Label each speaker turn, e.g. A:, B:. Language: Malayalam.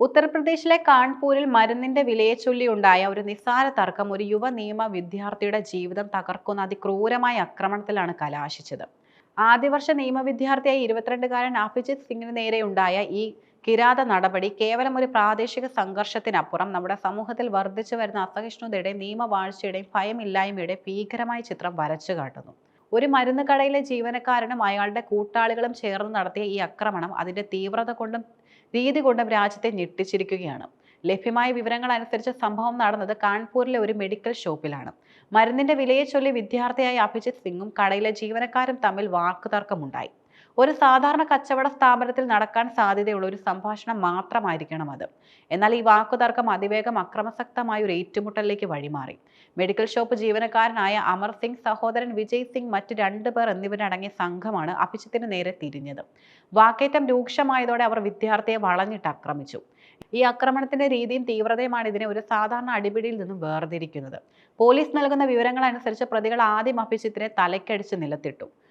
A: ഉത്തർപ്രദേശിലെ കാൺപൂരിൽ മരുന്നിന്റെ വിലയെ ചൊല്ലിയുണ്ടായ ഒരു നിസ്സാര തർക്കം ഒരു യുവ നിയമ വിദ്യാർത്ഥിയുടെ ജീവിതം തകർക്കുന്ന അതിക്രൂരമായ ആക്രമണത്തിലാണ് കലാശിച്ചത്. ആദ്യവർഷ നിയമ വിദ്യാർത്ഥിയായ ഇരുപത്തിരണ്ടുകാരൻ അഭിജിത് സിംഗിന് നേരെയുണ്ടായ ഈ കിരാത നടപടി കേവലം ഒരു പ്രാദേശിക സംഘർഷത്തിനപ്പുറം നമ്മുടെ സമൂഹത്തിൽ വർദ്ധിച്ചു വരുന്ന അസഹിഷ്ണുതയുടെയും നിയമവാഴ്ചയുടെയും ഭയമില്ലായ്മയുടെ ഭീകരമായ ചിത്രം വരച്ചു കാട്ടുന്നു. ഒരു മരുന്ന് കടയിലെ ജീവനക്കാരനും അയാളുടെ കൂട്ടാളികളും ചേർന്ന് നടത്തിയ ഈ ആക്രമണം അതിന്റെ തീവ്രത കൊണ്ടും രീതി കൊണ്ടും രാജ്യത്തെ ഞെട്ടിച്ചിരിക്കുകയാണ്. ലഭ്യമായ വിവരങ്ങൾ അനുസരിച്ച് സംഭവം നടന്നത് കാൺപൂരിലെ ഒരു മെഡിക്കൽ ഷോപ്പിലാണ്. മരുന്നിന്റെ വിലയെ ചൊല്ലി വിദ്യാർത്ഥിയായ അഭിജിത് സിംഗും കടയിലെ ജീവനക്കാരും തമ്മിൽ വാക്കുതർക്കമുണ്ടായി. ഒരു സാധാരണ കച്ചവട സ്ഥാപനത്തിൽ നടക്കാൻ സാധ്യതയുള്ള ഒരു സംഭാഷണം മാത്രമായിരിക്കണം അത്. എന്നാൽ ഈ വാക്കുതർക്കം അതിവേഗം അക്രമസക്തമായ ഒരു ഏറ്റുമുട്ടലിലേക്ക് വഴിമാറി. മെഡിക്കൽ ഷോപ്പ് ജീവനക്കാരനായ അമർ സിംഗ് സഹോദരൻ വിജയ് സിംഗ് മറ്റ് രണ്ടു പേർ എന്നിവരടങ്ങിയ സംഘമാണ് അഭിജിത്തിന് നേരെ തിരിഞ്ഞത്. വാക്കേറ്റം രൂക്ഷമായതോടെ അവർ വിദ്യാർത്ഥിയെ വളഞ്ഞിട്ട് ആക്രമിച്ചു. ഈ ആക്രമണത്തിന്റെ രീതിയും തീവ്രതയുമാണ് ഇതിനെ ഒരു സാധാരണ അടിപിടിയിൽ നിന്നും വേർതിരിക്കുന്നത്. പോലീസ് നൽകുന്ന വിവരങ്ങൾ അനുസരിച്ച് പ്രതികൾ ആദ്യം അഭിജിത്തിനെ തലയ്ക്കടിച്ച് നിലത്തിട്ടു.